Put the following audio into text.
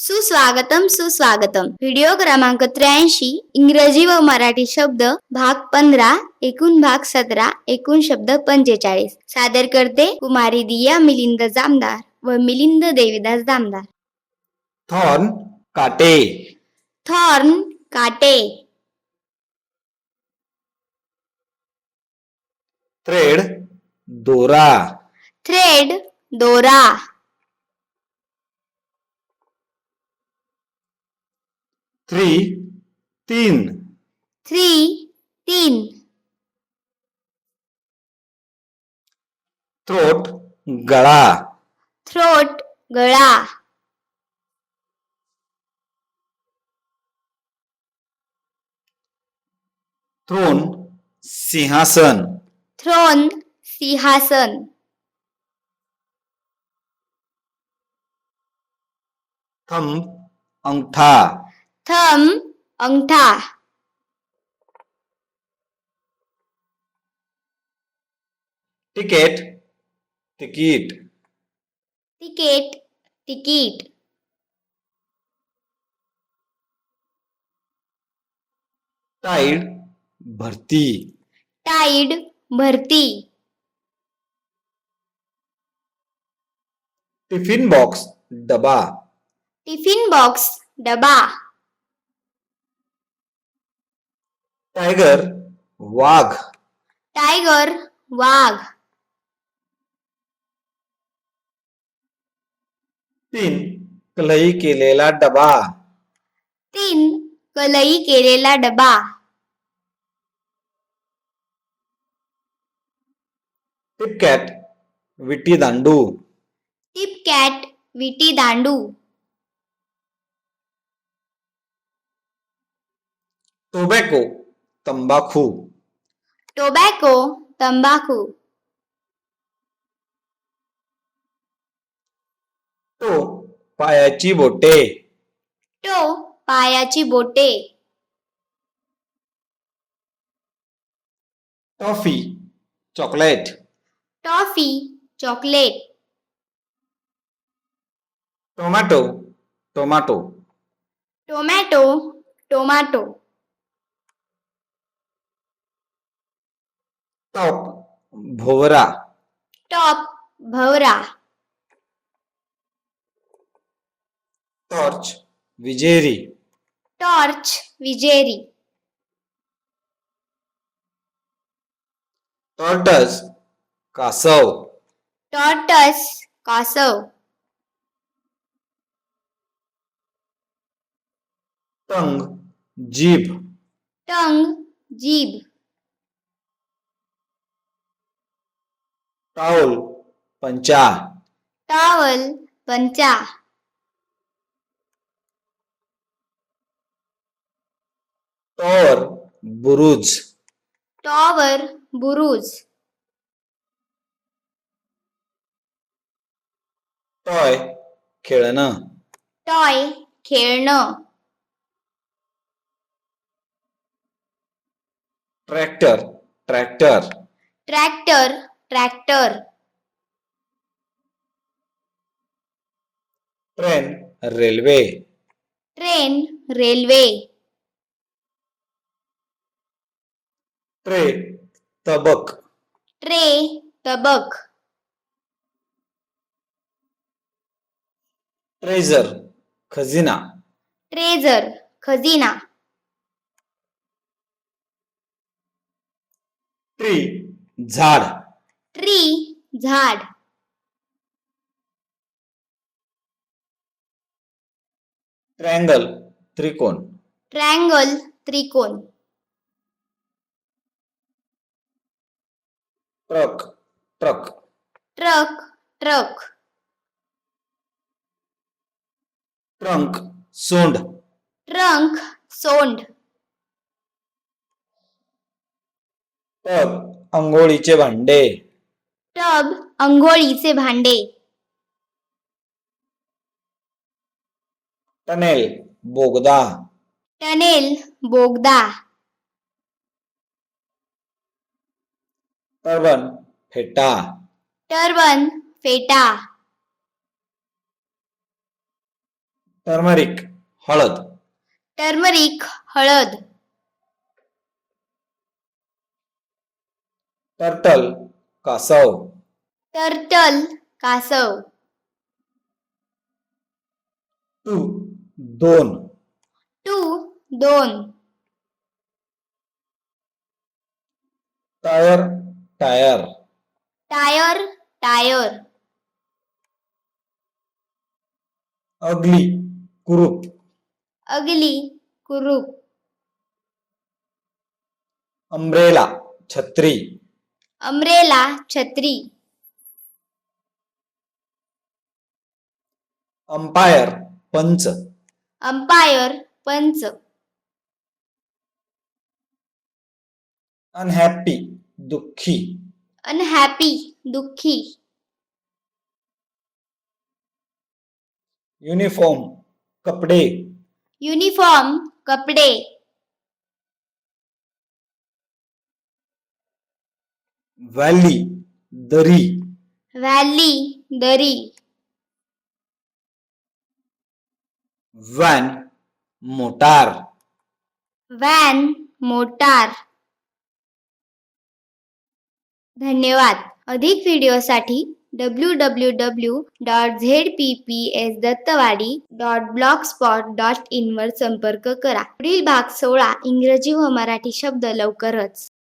सुस्वागतम सुस्वागतम. व्हिडिओ क्रमांक त्र्याऐंशी इंग्रजी व मराठी शब्द भाग पंधरा एकूण भाग सतरा एकूण शब्द पंचेचाळीस. सादर करते कुमारी दिया मिलिंद जामदार व मिलिंद देवीदास जामदार. थॉर्न काटे. थॉर्न काटे. थ्रेड दोरा. थ्रेड दोरा. थ्री तीन थ्री तीन थ्रोट गळा थ्रोट गळा थ्रोन सिंहासन थ्रोन सिंहासन थंब अंगठा थम अंगठा ticket ticket ticket ticket tide भरती टाईड भरती टिफ़िन बॉक्स डबा टिफ़िन बॉक्स डबा टायगर वाघ. टायगर वाघ. तीन कलई केलेला डबा. तीन कलई केलेला डबा. टिपकॅट विटी दांडू. टिपकॅट विटी दांडू. टोबॅको तंबाखू. टोबॅको तंबाखू. तो पायाची बोटे. टो पायाची बोटे. Toffee chocolate. Toffee chocolate. Tomato tomato. Tomato tomato. Top भोवरा. Top भवरा. टॉर्च विजेरी. टॉर्च विजेरी. टॉर्टस कासव. टॉर्टस कासव. टंग जीभ. टंग जीभ. टाऊल पंचा. टावल पंचा. टॉवर बुरुज. टॉवर बुरुज. टॉय खेळणं. टॉय खेळणं. Tractor tractor. Tractor tractor. Train. Railway. Train railway. Tray. तबक. Tray तबक. ट्रेझर खजिना. ट्रेझर खजिना. ट्री. झाड. ट्री झाड. ट्रँगल त्रिकोण. ट्रँगल त्रिकोण. Truck truck. Truck truck. Trunk सोंड. ट्रंक सोंड. टब अंघोळीचे भांडे. टब अंघोळीचे भांडे. टनेल बोगदा. टनेल बोगदा. टर्बन फेटा. टर्बन फेटा. टर्मरिक हळद. टर्मरिक हळद. टर्टल कासव. टर्टल कासव. टू दोन. टू दोन. Tyre tyre. Tyre tyre. Ugly कुरूप. अगली कुरूप. अम्ब्रेला छत्री. अमरेला छत्री. अंपायर पंच. अंपायर पंच. अनहॅपी दुःखी. अनहॅपी दुःखी. युनिफॉर्म कपडे. युनिफॉर्म कपडे. व्हॅली दरी व्हॅली दरी व्हॅन मोटार व्हॅन मोटार धन्यवाद. अधिक व्हिडिओसाठी W W W dot Z P P S Dattawadi dot blogspot dot इनवर संपर्क करा. पुढील भाग सोळा इंग्रजी व मराठी शब्द लवकरच.